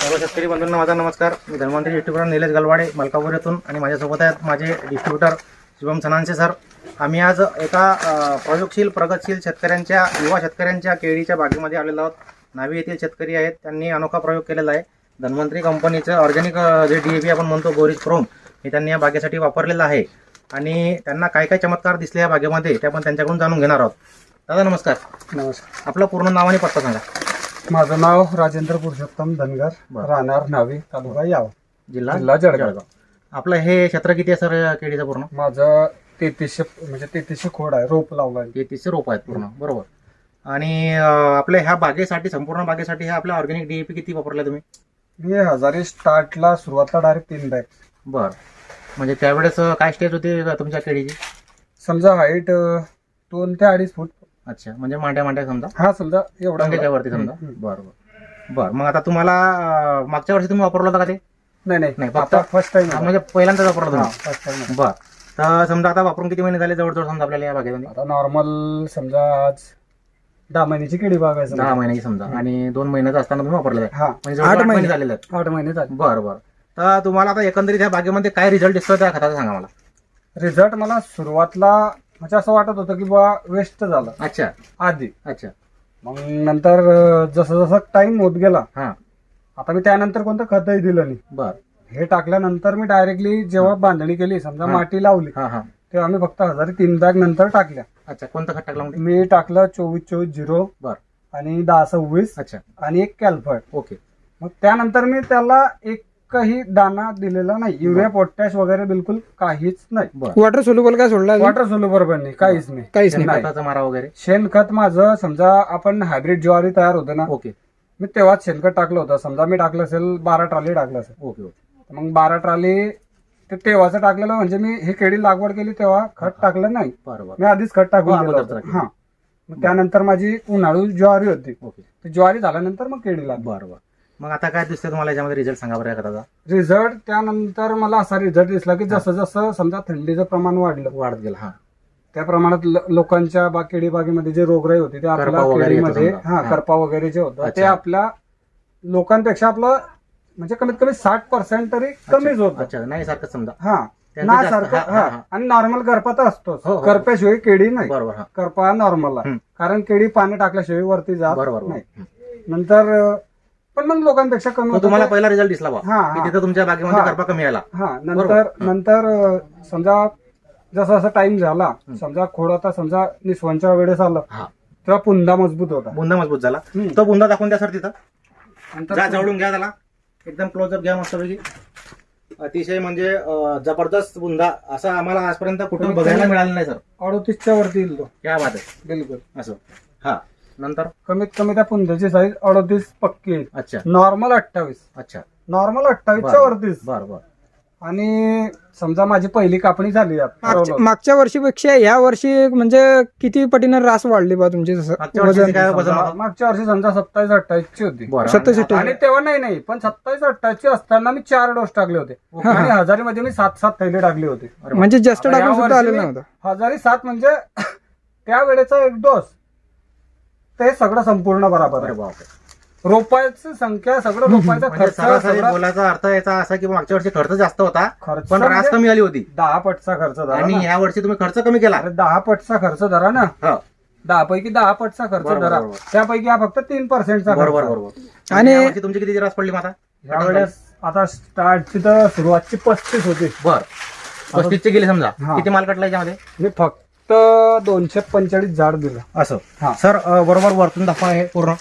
सर्व शेतकरी बंधूंना माझा नमस्कार. मी धन्वंतरी डिस्ट्रीब्युटर निलेश गलवाडे मलकापूर येथून आणि माझ्यासोबत आहेत माझे डिस्ट्रीब्युटर शुभम सणांचे सर आम्ही आज एका प्रयोगशील प्रगतशील शेतकऱ्यांच्या युवा शेतकऱ्यांच्या केळीच्या बागेमध्ये आलेलो आहोत. नावी येथील शेतकरी आहेत. त्यांनी अनोखा प्रयोग केलेला आहे. धन्वंतरी कंपनीचं ऑर्गॅनिक जे डी ए पी आपण म्हणतो बोरिज क्रोम हे त्यांनी या बागेसाठी वापरलेलं आहे. आणि त्यांना काय काय चमत्कार दिसले या बागेमध्ये ते आपण त्यांच्याकडून जाणून घेणार आहोत. दादा नमस्कार. नमस्कार. आपलं पूर्ण नाव आणि पत्ता सांगा. माझं नाव राजेंद्र पुरुषोत्तम धनगर बरं. राहणार नावी तालुका याव. जिल्हा जिल्हा जळगाव. आपलं हे क्षेत्र किती आहे सर केळीचं पूर्ण? माझं तेहतीसशे म्हणजे तेहतीसशे खोड आहे रोप लावलाय ते तीसशे रोप आहेत पूर्ण बरोबर. आणि अं, आपल्या ह्या बागेसाठी संपूर्ण बागेसाठी ह्या आपल्या ऑर्गॅनिक डीएपी किती वापरला तुम्ही? मी हजारी स्टार्टला सुरुवातला डायरेक्ट तीन बॅग. बर. म्हणजे त्यावेळेस अं, काय स्टेज होती तुमच्या केळीची? समजा हाईट दोन ते अडीच फूट. अच्छा म्हणजे मांड्या मांड्या समजा? हा समजा एवढा वरती समजा? हम्म. बर बर बर मग आता तुम्हाला अं, मागच्या वर्षी तुम्ही वापरलं होतं का ते? नाही नाही, नाही फक्त- फर्स्ट टाइम हा, म्हणजे पहिल्यांदाच वापरलं तुम्ही? फर्स्ट टाइम बर. तर समजा आता वापरून किती महिने झाले? जवळजवळ समजा आपल्याला या बागेमध्ये? आता नॉर्मल समजा आज दहा महिन्याची केळी बाग आहे समजा. दहा महिन्याची समजा. आणि दोन महिन्याचं असताना तुम्ही वापरलेलं आहे. हा म्हणजे जवळजवळ आठ महिने झालेले आहेत. आठ महिने झाले. बरं बरं. तर तुम्हाला आता एकंदरीत ह्या बागेमध्ये काय रिझल्ट दिसतो त्या खताचा सांगा मला. रिझल्ट मला सुरुवातला म्हणजे असं वाटत होतं की बा वेस्ट झालं. अच्छा. आधी. अच्छा. मग नंतर अं, जसं जसं टाइम होत गेला हा. आता मी त्यानंतर कोणतं खतही दिलं नाही. बर. हे टाकल्यानंतर मी डायरेक्टली जेव्हा बांधणी केली समजा हा. माती लावली हा हा. तेव्हा मी फक्त हजार तीन बॅग नंतर टाकल्या. अच्छा कोणतं खत टाकलं म्हणजे मी टाकलं चोवीस चोवीस झिरो बर. आणि दहा सव्वीस अच्छा. आणि एक कॅल्फर्ड ओके. मग त्यानंतर मी त्याला एकही दाना दिलेला नाही. युरिया पोटॅश वगैरे बिलकुल काहीच नाही. वॉटर सोल्युबल काय सोडला? वॉटर सोल्युबर पण नाही काहीच नाही. काहीच नाही. मारा वगैरे? शेणखत माझं समजा आपण हायब्रिड ज्वारी तयार होतं ना ओके. मी तेव्हाच शेणखत टाकलं होतं. समजा मी टाकलं असेल बारा ट्रॉली टाकलं असेल. Okay okay. मग बारा ट्रॉली ते तेव्हाचं टाकलेलं म्हणजे मी ही केळी लागवड केली तेव्हा खत टाकलं नाही. बरोबर मी आधीच खत टाकून हो, होतं. टाकलं. हा. मग त्यानंतर माझी उन्हाळू ज्वारी होती. ओके. ज्वारी झाल्यानंतर मग केळी लागली. बरोबर मग आता काय दिसतंय तुम्हाला याच्यामध्ये रिझल्ट सांगा बरं खताचा रिझल्ट त्यानंतर मला असा रिझल्ट दिसला की जसं जसं समजा थंडीचं प्रमाण वाढलं वाढत गेला हा त्या प्रमाणात ल- लोकांच्या बा केळी बागेमध्ये जे रोगराई होती ते आपल्या करपा वगैरे येतो केळीमध्ये समजा. हा हा. करपा वगैरे जे होतं ते अच्छा. आपल्या लोकांपेक्षा आपलं म्हणजे कमीत कमी साठ पर्सेंट तरी कमीच होतं अच्छा नाही सारखं समजा हा त्याचं ना जास्त- सारखं हा, हा, हा हा. आणि नॉर्मल करपा तर असतोच हो, हो. करप्याशिवाय केळी नाही बरोबर हा करपा हा नॉर्मल आहे हम्म. कारण केळी पाणी टाकल्याशिवाय वरती जात बरोबर नाही हं. नंतर अं, पण मग लोकांपेक्षा कमी होतं. तुम्हाला ते- पहिला रिझल्ट दिसला बा हा, हा. की तिथं तुमच्या बागेमध्ये हा. करपा कमी आला. हा बरोबर. नंतर नंतर अं, समजा जसा जसा टाइम झाला समजा खोड आता समजा निसवणच्या वेळेस आलं हा. तेव्हा पुंदा मजबूत होता. बुंदा मजबूत झाला. तो बुंदा दाखवून द्या सर तिथं. नंतर जा जवळून घ्या त्याला. एकदम क्लोजअप घ्या मस्तपैकी. अतिशय म्हणजे अं, जबरदस्त बुंदा असा आम्हाला आजपर्यंत कुठे कमीत बघायला मिळालं नाही सर अडोतीसच्या वरती येईल तो. क्या बात आहे. बिलकुल. असं. हा. नंतर? कमीत कमी त्या पुंद्याची साईज अडोतीस पक्की. अच्छा. नॉर्मल अठ्ठावीस. अच्छा. नॉर्मल अठ्ठावीसच्या बरं. वरतीच बर बर. आणि समजा माझी पहिली कापणी झाली यात. मागच्या- वर्षीपेक्षा या वर्षी म्हणजे किती पटीनं रास वाढली बा तुमची जसं मागच्या वर्षी वजन? काय वजन समजा होतं? मागच्या वर्षी समजा सत्तावीस अठ्ठावीस ची होती. बरं. सत्तावीस आणि- तेव्हा नाही नाही. पण सत्तावीस अठ्ठावीस ची असताना मी चार डोस टाकले होते. ओके. आणि हजारीमध्ये मी सात सात थैले टाकले होते. म्हणजे जास्त आता टाकून सुद्धा आलेलं नव्हतं. हजारी सात म्हणजे त्या वेळेचा एक डोस ते सगळं संपूर्ण बरोबर अरे आहे. रोपाची संख्या सगळं रोपायचा म्हणजे खर्च सरासरी सगळं बोलायचा अर्थ याचा असा की मागच्या वर्षी खर्च जास्त होता खर्च पण रास म्हणजे कमी आली होती. दहा पटचा खर्च धरा आणि ना. या वर्षी तुम्ही खर्च कमी केला. अरे दहा पटचा खर्च धरा ना. हो. दहा पैकी दहा पटचा खर्च बरोबर, धरा बरोबर. त्यापैकी हा फक्त तीन पर्सेंटचा बरोबर खर्च बरोबर आणि- तुमची किती रास पडली माता? यावेळेस आता स्टार्टची तर सुरुवातची पस्तीस होती. बर. पस्तीसचे गेले समजा. हा. किती माल कटला याच्यामध्ये? मी फक्त दोनशे पंचेचाळीस झाड दिलं. असं? हा. सर अ, बरोबर वरतून दाखवा हे पूर्ण.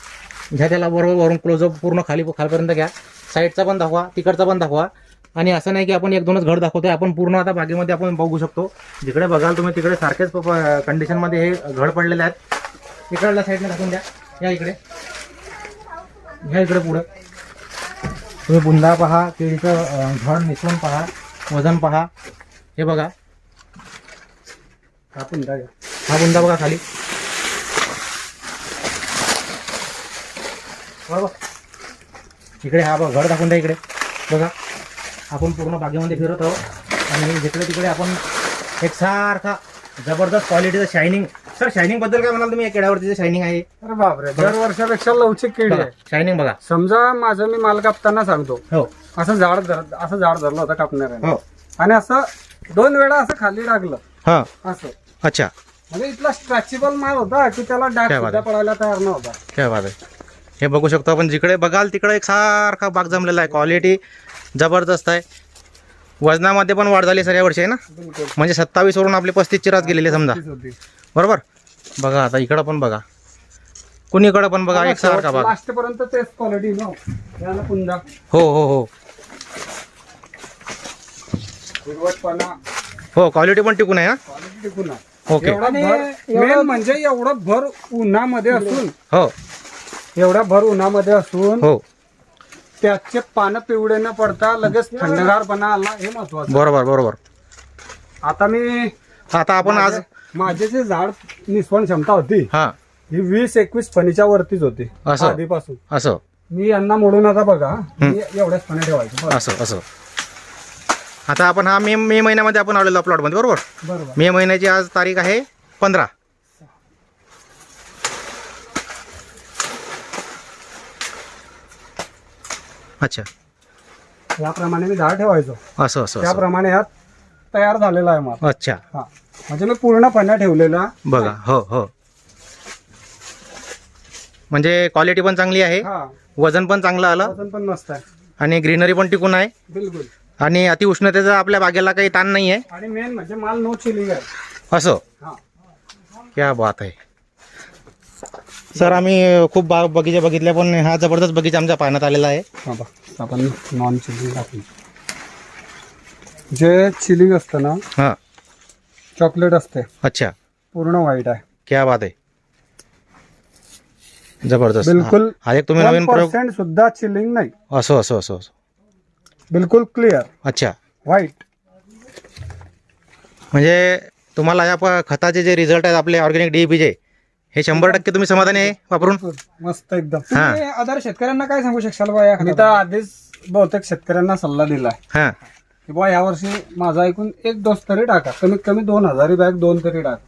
घ्या त्याला बरोबर वरून क्लोजअप पूर्ण खाली खालपर्यंत घ्या. साईडचा पण दाखवा तिकडचा पण दाखवा. आणि असं नाही की आपण एक दोनच घड दाखवतोय आपण पूर्ण आता बागेमध्ये आपण बघू शकतो. जिकडे बघाल तुम्ही तिकडे सारखेच कंडिशनमध्ये हे घड पडलेले आहेत. इकडल्या साईडने दाखवून द्या. या इकडे. घ्या इकडे पुढे. तुम्ही बुंदा पहा केळीचं अ, घड निसवून पहा वजन पहा. हे बघा. हा पुन्हा घ्या. हा बुंदा बघा खाली. बरोबर इकडे हा बघा घर दाखवून द्या इकडे. बघा. आपण पूर्ण बागेमध्ये फिरत आहोत. आणि जिकडे तिकडे आपण एक सारखा जबरदस्त क्वालिटीचा शायनिंग सर शायनिंगबद्दल काय म्हणाल तुम्ही? या केळ्यावरती शायनिंग आहे. अरे बापरे दर वर्षापेक्षा लवचिक किडी आहे. शायनिंग बघा. समजा माझं मी माल कापताना सांगतो. हो. असं झाड धर असं झाड धरलं होतं कापणाऱ्याने. हो. आणि असं दोन वेळा असं खाली टाकलं हा. असं. अच्छा. म्हणजे इथला स्ट्रॅचेबल माल होता की त्याला डाग क्या बात सुद्धा पडायला तयार नव्हता. काय बात आहे. हे बघू शकतो आपण जिकडे बघाल तिकडे एक सारखा बाग जमलेला आहे. क्वालिटी जबरदस्त आहे. वजनामध्ये पण वाढ झाली सर या वर्षी आहे ना? बिलकुल. म्हणजे सत्तावीस वरून आपली पस्तीस चिरात गेलेली आहे समजा. तीच होती. बरोबर? बघा आता इकडं पण बघा. कुणीकडं पण बघा एक सारखा बाग. लास्ट पर्यंत तेच क्वालिटी नो याला हो हो हो. हिरवटपणा. हो क्वालिटी पण टिकून आहे हा? क्वालिटी टिकून आहे. ओके. एवढा आणि भर एवढं- मेन म्हणजे एवढं भर उन्हामध्ये असून हो. एवढ्या भर उन्हामध्ये असून हो. त्याचे पानं पिवळे न पडता लगेच थंडगारपणा आला हे महत्वाचं. बरोबर बरोबर. आता मी आता आपण आज माझे जे झाड निस्वण क्षमता होती हा. ही वीस एकवीस फणीच्या वरतीच होती असं? आधीपासून. असं. मी यांना मोडून आता बघा मी एवढ्याच फण्या ठेवायचे. असं असं. आता आपण हा मे मे महिन्यामध्ये आपण आलेलो प्लॉटमध्ये बरोबर? बरोबर. मे महिन्याची आज तारीख आहे पंधरा. अच्छा. याप्रमाणे मी झाड ठेवायचो. असं असं असं. त्याप्रमाणे ह्यात तयार झालेला आहे माल अच्छा. हा. म्हणजे मी पूर्ण फण्या ठेवलेला. बघा हो हो. म्हणजे क्वालिटी पण चांगली आहे हा. वजन पण चांगलं आलं वजन पण मस्त आहे. आणि ग्रीनरी पण टिकून आहे. बिलकुल. आणि अति उष्णतेचा आपल्या बागेला काही ताण नाही आहे आणि मेन म्हणजे माल नो चिलिंग आहे. असं? हा. क्या बात आहे. सर आम्ही खूप बा बगीचे बघितले पण हा जबरदस्त बगीचा आमच्या पाहण्यात आलेला आहे. हा बघ आपण नॉन चिलिंग जे चिलिंग असतं ना हां. चॉकलेट असते अच्छा. पूर्ण व्हाईट आहे. क्या बात आहे. जबरदस्त. बिलकुल हा- हा एक तुम्ही नवीन प्रयोग पर्सेंट सुद्धा चिलिंग नाही. असं असं असं असं. बिलकुल क्लिअर अच्छा. व्हाईट म्हणजे तुम्हाला या प- खताचे जे रिझल्ट आहेत आपले ऑर्गॅनिक डीईपीचे हे शंभर टक्के तुम्ही समाधानी आहे वापरून? मस्त एकदम. हा. तुम्ही अदर शेतकऱ्यांना काय सांगू शकशाल बा या मी तर आधीच बहुतेक शेतकऱ्यांना सल्ला हां. की बुवा यावर्षी माझा ऐकून एक डोस तरी टाका. कमीत कमी दोन हजारी बॅग दोन तरी टाका.